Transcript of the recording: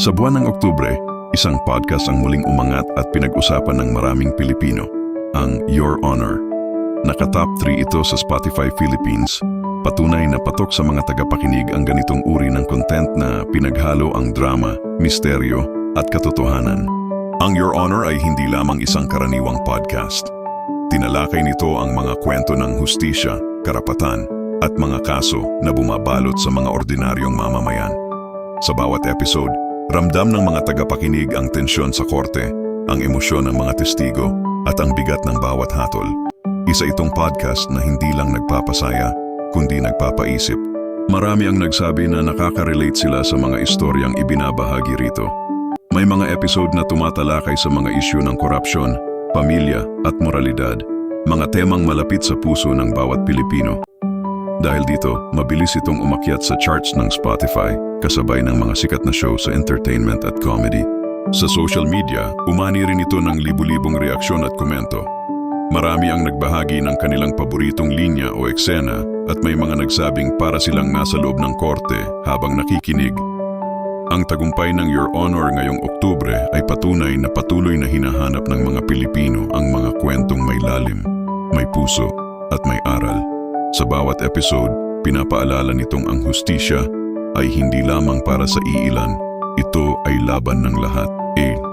Sa buwan ng Oktubre, isang podcast ang muling umangat at pinag-usapan ng maraming Pilipino, ang Your Honor. Naka-top 3 ito sa Spotify Philippines. Patunay na patok sa mga tagapakinig ang ganitong uri ng content na pinaghalo ang drama, misteryo at katotohanan. Ang Your Honor ay hindi lamang isang karaniwang podcast. Tinalakay nito ang mga kwento ng hustisya, karapatan at mga kaso na bumabalot sa mga ordinaryong mamamayan. Sa bawat episode, ramdam ng mga tagapakinig ang tensyon sa korte, ang emosyon ng mga testigo at ang bigat ng bawat hatol. Isa itong podcast na hindi lang nagpapasaya, kundi nagpapaisip. Marami ang nagsabi na nakaka-relate sila sa mga istoryang ibinabahagi rito. May mga episode na tumatalakay sa mga isyu ng korupsyon, pamilya at moralidad, mga temang malapit sa puso ng bawat Pilipino. Dahil dito, mabilis itong umakyat sa charts ng Spotify, kasabay ng mga sikat na show sa entertainment at comedy. Sa social media, umani rin ito ng libu-libong reaksyon at komento. Marami ang nagbahagi ng kanilang paboritong linya o eksena at may mga nagsabing para silang nasa loob ng korte habang nakikinig. Ang tagumpay ng Your Honor ngayong Oktubre ay patunay na patuloy na hinahanap ng mga Pilipino ang mga kwentong may lalim, may puso at may aral. Sa bawat episode, pinapaalala nitong ang hustisya ay hindi lamang para sa iilan, ito ay laban ng lahat. A.